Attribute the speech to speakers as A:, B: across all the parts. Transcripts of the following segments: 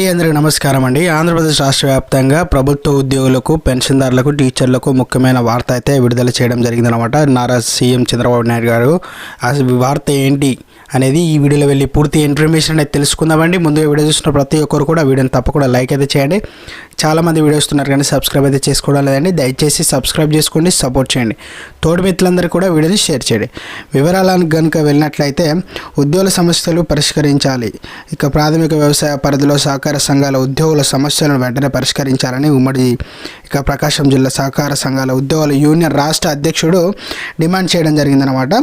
A: అండి అందరికీ నమస్కారం అండి. ఆంధ్రప్రదేశ్ రాష్ట్ర వ్యాప్తంగా ప్రభుత్వ ఉద్యోగులకు పెన్షన్దారులకు టీచర్లకు ముఖ్యమైన వార్త అయితే విడుదల చేయడం జరిగిందనమాట నారా సీఎం చంద్రబాబు నాయుడు గారు. అసలు వార్త ఏంటి అనేది ఈ వీడియోలో వెళ్ళి పూర్తి ఇన్ఫర్మేషన్ అనేది తెలుసుకుందామండి. ముందుగా వీడియో చూస్తున్న ప్రతి ఒక్కరు కూడా వీడియోని తప్పకుండా లైక్ అయితే చేయండి. చాలామంది వీడియో వస్తున్నారు కానీ సబ్స్క్రైబ్ అయితే చేసుకోవడం లేదండి. దయచేసి సబ్స్క్రైబ్ చేసుకోండి సపోర్ట్ చేయండి. తోటి మిత్రులందరూ కూడా వీడియోని షేర్ చేయండి. వివరాలను కనుక వెళ్ళినట్లయితే ఉద్యోగుల సమస్యలు పరిష్కరించాలి. ఇక ప్రాథమిక వ్యవసాయ పరిధిలో సహకారం సంఘాల ఉద్యోగుల సమస్యలను వెంటనే పరిష్కరించాలని ఉమ్మడి ఇక ప్రకాశం జిల్లా సహకార సంఘాల ఉద్యోగుల యూనియన్ రాష్ట్ర అధ్యక్షుడు డిమాండ్ చేయడం జరిగిందనమాట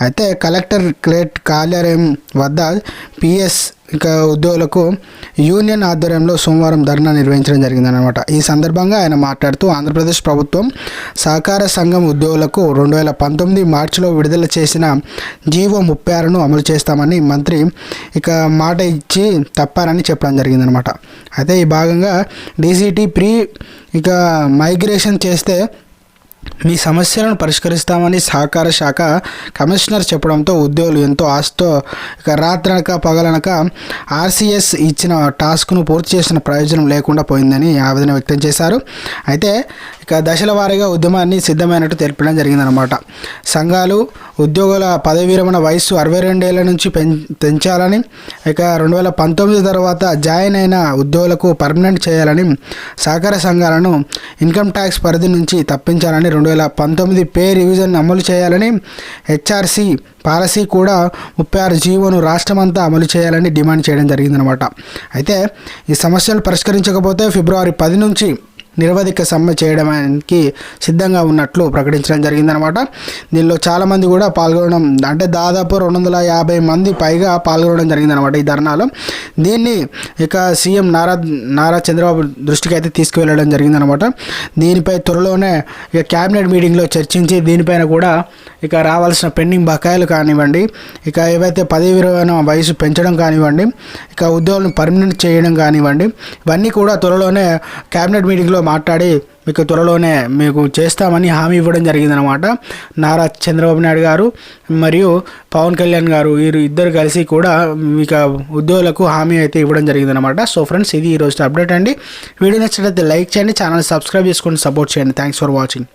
A: అయితే కలెక్టర్ క్లేట్ కార్యాలయం వద్ద పిఎస్ ఇక ఉద్యోగులకు యూనియన్ ఆధ్వర్యంలో సోమవారం ధర్నా నిర్వహించడం జరిగిందనమాట ఈ సందర్భంగా ఆయన మాట్లాడుతూ ఆంధ్రప్రదేశ్ ప్రభుత్వం సహకార సంఘం ఉద్యోగులకు రెండు వేల పంతొమ్మిది మార్చిలో విడుదల చేసిన జీవో ముప్పై ఆరును అమలు చేస్తామని మంత్రి ఇక మాట ఇచ్చి తప్పారని చెప్పడం జరిగిందనమాట అయితే ఈ భాగంగా డీసీటీ ప్రీ ఇక మైగ్రేషన్ చేస్తే మీ సమస్యలను పరిష్కరిస్తామని సహకార శాఖ కమిషనర్ చెప్పడంతో ఉద్యోగులు ఎంతో ఆశతో ఇక రాత్రనక పగలనక ఆర్సీఎస్ ఇచ్చిన టాస్క్ను పూర్తి చేసిన ప్రయోజనం లేకుండా పోయిందని ఆవేదన వ్యక్తం చేశారు. అయితే ఇక దశల వారీగా ఉద్యమాన్ని సిద్ధమైనట్టు తెలపడం జరిగిందనమాట సంఘాలు ఉద్యోగుల పదవి విరమణ వయస్సు అరవై రెండేళ్ళ నుంచి పెంచాలని ఇక రెండు వేల పంతొమ్మిది తర్వాత జాయిన్ అయిన ఉద్యోగులకు పర్మనెంట్ చేయాలని సహకార సంఘాలను ఇన్కమ్ ట్యాక్స్ పరిధి నుంచి తప్పించాలని రెండు వేల పంతొమ్మిది పే రివిజన్ అమలు చేయాలని హెచ్ఆర్సి పాలసీ కూడా ముప్పై ఆరు జీవోను రాష్ట్రమంతా అమలు చేయాలని డిమాండ్ చేయడం జరిగిందనమాట అయితే ఈ సమస్యలు పరిష్కరించకపోతే ఫిబ్రవరి పది నుంచి నిరవధిక సమ్మె చేయడానికి సిద్ధంగా ఉన్నట్లు ప్రకటించడం జరిగిందనమాట దీనిలో చాలామంది కూడా పాల్గొనడం అంటే దాదాపు రెండు వందల యాభై మంది పైగా పాల్గొనడం జరిగిందనమాట ఈ ధర్నాలో. దీన్ని ఇక సీఎం నారా నారా చంద్రబాబు దృష్టికి అయితే తీసుకువెళ్ళడం జరిగిందనమాట దీనిపై త్వరలోనే ఇక క్యాబినెట్ మీటింగ్లో చర్చించి దీనిపైన కూడా ఇక రావాల్సిన పెండింగ్ బకాయిలు కానివ్వండి ఇక ఏవైతే పదవి విరమణ వయసు పెంచడం కానివ్వండి ఇక ఉద్యోగులను పర్మనెంట్ చేయడం కానివ్వండి ఇవన్నీ కూడా త్వరలోనే క్యాబినెట్ మీటింగ్లో మాట్లాడి మీకు త్వరలోనే మీకు చేస్తామని హామీ ఇవ్వడం జరిగిందనమాట నారా చంద్రబాబు నాయుడు గారు మరియు పవన్ కళ్యాణ్ గారు వీరు ఇద్దరు కలిసి కూడా ఇక ఉద్యోగులకు హామీ అయితే ఇవ్వడం జరిగిందనమాట సో ఫ్రెండ్స్ ఇది ఈరోజు అప్డేట్ అండి. వీడియో నచ్చినట్లయితే లైక్ చేయండి ఛానల్ సబ్స్క్రైబ్ చేసుకొని సపోర్ట్ చేయండి. Thanks for watching.